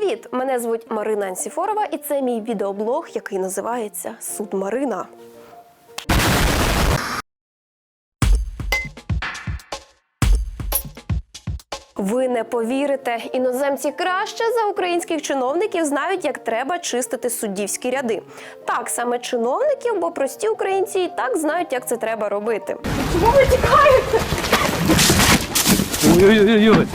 Привіт! Мене звуть Марина Ансіфорова, і це мій відеоблог, який називається Суд Марина. Ви не повірите, іноземці краще за українських чиновників знають, як треба чистити суддівські ряди. Так, саме чиновників, бо прості українці і так знають, як це треба робити. Ой-ой-ой.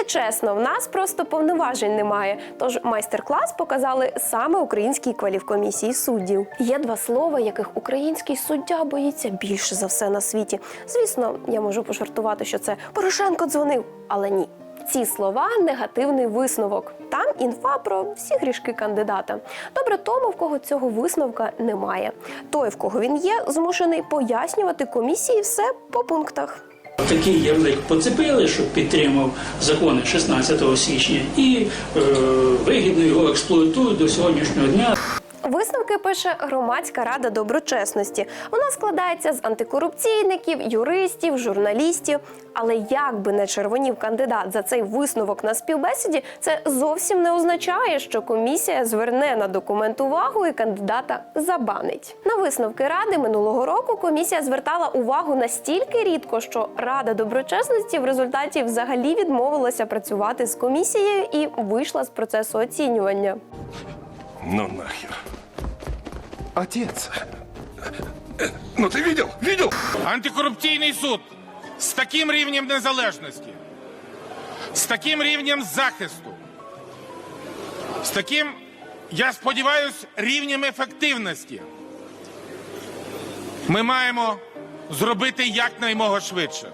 Давайте чесно, в нас просто повноважень немає. Тож майстер-клас показали саме українській кваліфкомісії суддів. Є два слова, яких український суддя боїться більше за все на світі. Звісно, я можу пожартувати, що це Порошенко дзвонив, але ні. Ці слова негативний висновок. Там інфа про всі грішки кандидата. Добре тому, в кого цього висновка немає. Той, в кого він є, змушений пояснювати комісії все по пунктах. Такий ярлик поцепили, щоб підтримав закони 16 січня, і е, вигідно його експлуатують до сьогоднішнього дня. Висновки пише громадська рада доброчесності. Вона складається з антикорупційників, юристів, журналістів. Але як би не червонів кандидат за цей висновок на співбесіді, це зовсім не означає, що комісія зверне на документ увагу і кандидата забанить. На висновки ради минулого року комісія звертала увагу настільки рідко, що рада доброчесності в результаті взагалі відмовилася працювати з комісією і вийшла з процесу оцінювання. Ну нахер. Отец. Ну ты видел? Видел? Антикорупційний суд з таким рівнем незалежності, з таким рівнем захисту, з таким, я сподіваюся, рівнем ефективності. Ми маємо зробити якнаймога швидше.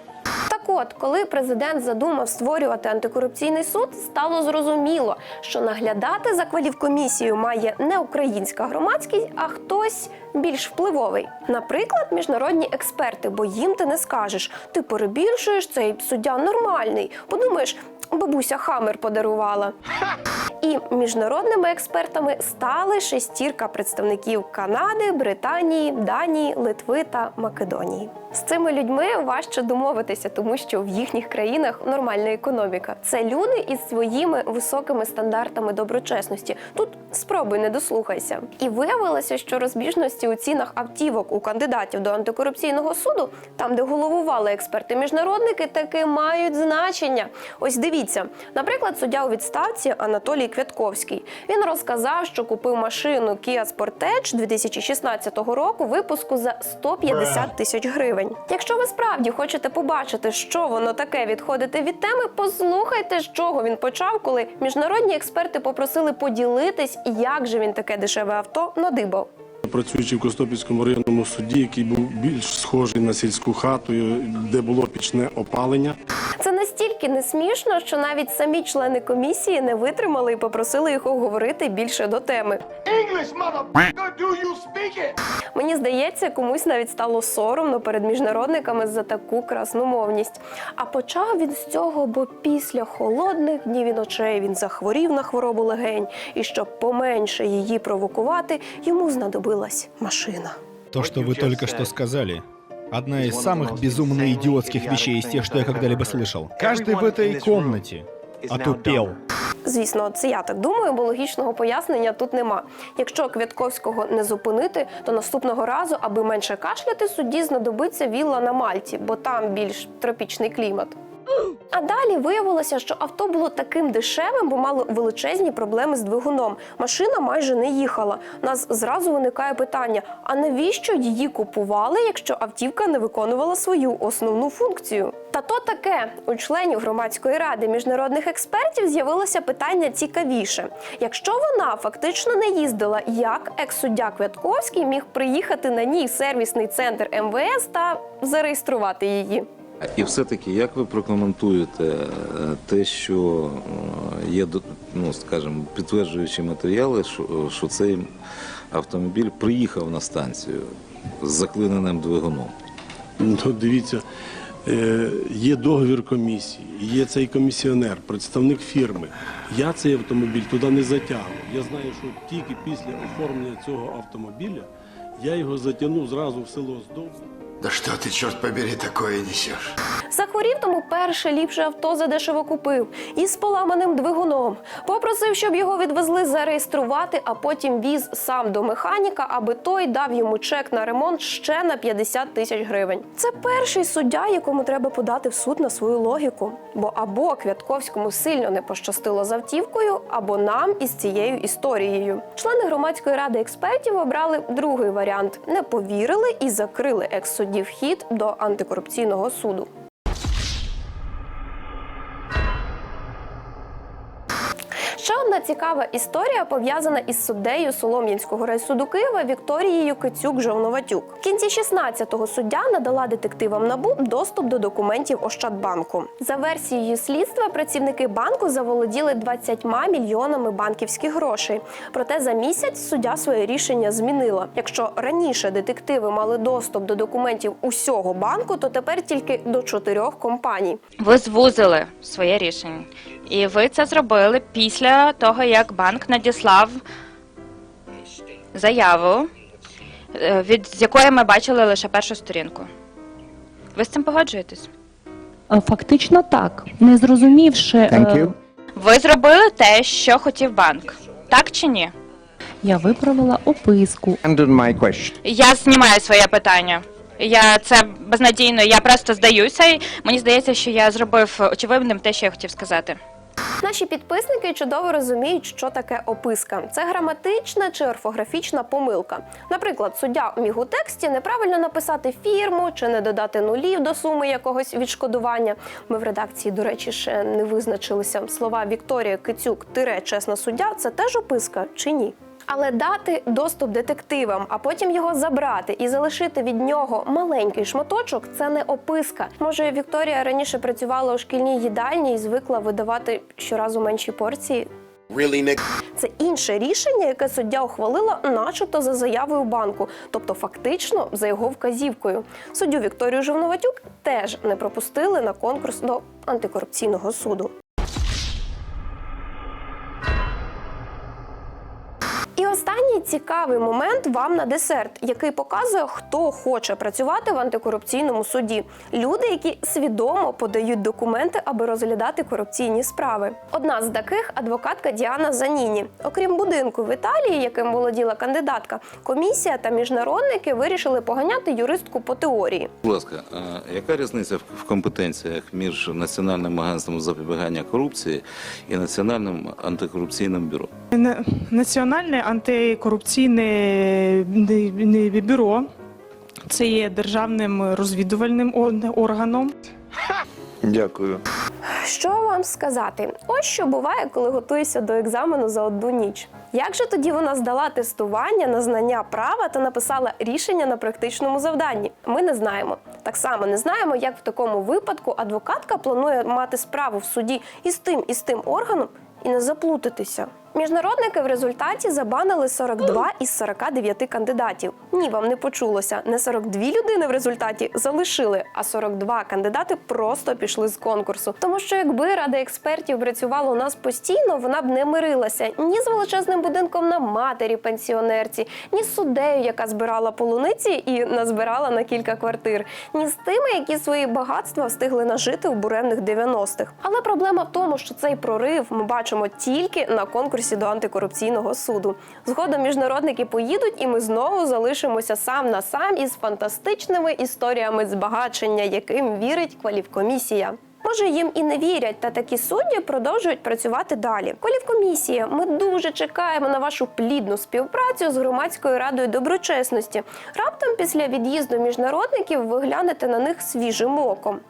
От, коли президент задумав створювати антикорупційний суд, стало зрозуміло, що наглядати за кваліфкомісією має не українська громадськість, а хтось більш впливовий. Наприклад, міжнародні експерти, бо їм ти не скажеш, ти перебільшуєш цей суддя нормальний. Подумаєш, бабуся Хамер подарувала. І міжнародними експертами стали шестірка представників Канади, Британії, Данії, Литви та Македонії. З цими людьми важче домовитися, тому що в їхніх країнах нормальна економіка. Це люди із своїми високими стандартами доброчесності. Тут спробуй не дослухайся. І виявилося, що розбіжності у цінах автівок у кандидатів до антикорупційного суду, там де головували експерти-міжнародники, таки мають значення. Ось дивіться, наприклад, суддя у відставці Анатолій Квятковський. Він розказав, що купив машину Kia Sportage 2016 року випуску за 150 тисяч гривень. Якщо ви справді хочете побачити, що воно таке відходити від теми, послухайте, з чого він почав, коли міжнародні експерти попросили поділитись, як же він таке дешеве авто надибав. Працюючи в Костопільському районному суді, який був більш схожий на сільську хату, де було пічне опалення. Це настільки не смішно, що навіть самі члени комісії не витримали і попросили його говорити більше до теми. English, motherfucker, do you speak it? Мені здається, комусь навіть стало соромно перед міжнародниками за таку красномовність. А почав він з цього, бо після холодних днів і ночей він захворів на хворобу легень, і щоб поменше її провокувати, йому знадобилась машина. То, что вы только что сказали, одна из самых безумно идиотских вещей из тех, что я когда-либо слышал. Каждый в этой комнате отупел. Звісно, це я так думаю, бо логічного пояснення тут нема. Якщо Квятковського не зупинити, то наступного разу, аби менше кашляти, судді знадобиться вілла на Мальті, бо там більш тропічний клімат. А далі виявилося, що авто було таким дешевим, бо мало величезні проблеми з двигуном. Машина майже не їхала. У нас зразу виникає питання: а навіщо її купували, якщо автівка не виконувала свою основну функцію? Та то таке у членів громадської ради міжнародних експертів з'явилося питання цікавіше. Якщо вона фактично не їздила, як екс-суддя Квятковський міг приїхати на ній в сервісний центр МВС та зареєструвати її? І все-таки, як ви прокоментуєте е, те, що е, є ну, скажімо, підтверджуючі матеріали, що, цей автомобіль приїхав на станцію з заклиненим двигуном? Ну, дивіться, е, є договір комісії, є цей комісіонер, представник фірми. Я цей автомобіль туди не затягував. Я знаю, що тільки після оформлення цього автомобіля я його затягнув зразу в село Здовжне. Да что ты, черт побери, такое несешь? Захворів тому перше ліпше авто задешево купив із поламаним двигуном. Попросив, щоб його відвезли зареєструвати, а потім віз сам до механіка, аби той дав йому чек на ремонт ще на 50 тисяч гривень. Це перший суддя, якому треба подати в суд на свою логіку. Бо або Квятковському сильно не пощастило з автівкою, або нам із цією історією. Члени громадської ради експертів обрали другий варіант: не повірили і закрили екс-судді вхід до антикорупційного суду. Цікава історія пов'язана із суддею Солом'янського райсуду Києва Вікторією Кицюк жовноватюк В кінці 16-го суддя надала детективам НАБУ доступ до документів Ощадбанку. За версією слідства, працівники банку заволоділи 20 мільйонами банківських грошей. Проте за місяць суддя своє рішення змінила. Якщо раніше детективи мали доступ до документів усього банку, то тепер тільки до чотирьох компаній. Ви звузили своє рішення. І ви це зробили після того, як банк надіслав заяву, е, від з якої ми бачили лише першу сторінку. Ви з цим погоджуєтесь? Е, Фактично так, не зрозумівши, е, Ви зробили те, що хотів банк. Так чи ні? я виправила описку. Я знімаю своє питання. Я це безнадійно. Я просто здаюся. І мені здається, що я зробив очевидним те, що я хотів сказати. Наші підписники чудово розуміють, що таке описка. Це граматична чи орфографічна помилка. Наприклад, суддя міг у тексті неправильно написати фірму чи не додати нулів до суми якогось відшкодування. Ми в редакції, до речі, ще не визначилися. Слова Вікторія Кицюк тире чесна суддя це теж описка чи ні? Але дати доступ детективам, а потім його забрати і залишити від нього маленький шматочок це не описка. Може, Вікторія раніше працювала у шкільній їдальні і звикла видавати щоразу менші порції. Це інше рішення, яке суддя ухвалила, начебто за заявою банку, тобто фактично за його вказівкою. Суддю Вікторію Жовноватюк теж не пропустили на конкурс до антикорупційного суду. Цікавий момент вам на десерт, який показує, хто хоче працювати в антикорупційному суді. Люди, які свідомо подають документи, аби розглядати корупційні справи. Одна з таких адвокатка Діана Заніні. Окрім будинку в Італії, яким володіла кандидатка, комісія та міжнародники вирішили поганяти юристку по теорії. Будь ласка, яка різниця в- компетенціях між Національним агентством запобігання корупції і Національним антикорупційним бюро? На- Національне антикорупційне не- не бюро це є державним розвідувальним органом. Дякую. Що вам сказати? Ось що буває, коли готуєшся до екзамену за одну ніч. Як же тоді вона здала тестування на знання права та написала рішення на практичному завданні? Ми не знаємо. Так само не знаємо, як в такому випадку адвокатка планує мати справу в суді із тим і з тим органом і не заплутатися. Міжнародники в результаті забанили 42 із 49 кандидатів. Ні, вам не почулося. Не 42 людини в результаті залишили, а 42 кандидати просто пішли з конкурсу. Тому що якби рада експертів працювала у нас постійно, вона б не мирилася ні з величезним будинком на матері пенсіонерці, ні з суддею, яка збирала полуниці і назбирала на кілька квартир, ні з тими, які свої багатства встигли нажити у буремних 90-х. Але проблема в тому, що цей прорив ми бачимо тільки на конкурсі до антикорупційного суду. Згодом міжнародники поїдуть, і ми знову залишимося сам на сам із фантастичними історіями збагачення, яким вірить кваліфкомісія. Може, їм і не вірять, та такі судді продовжують працювати далі. Колівкомісія, ми дуже чекаємо на вашу плідну співпрацю з громадською радою доброчесності. Раптом після від'їзду міжнародників ви глянете на них свіжим оком.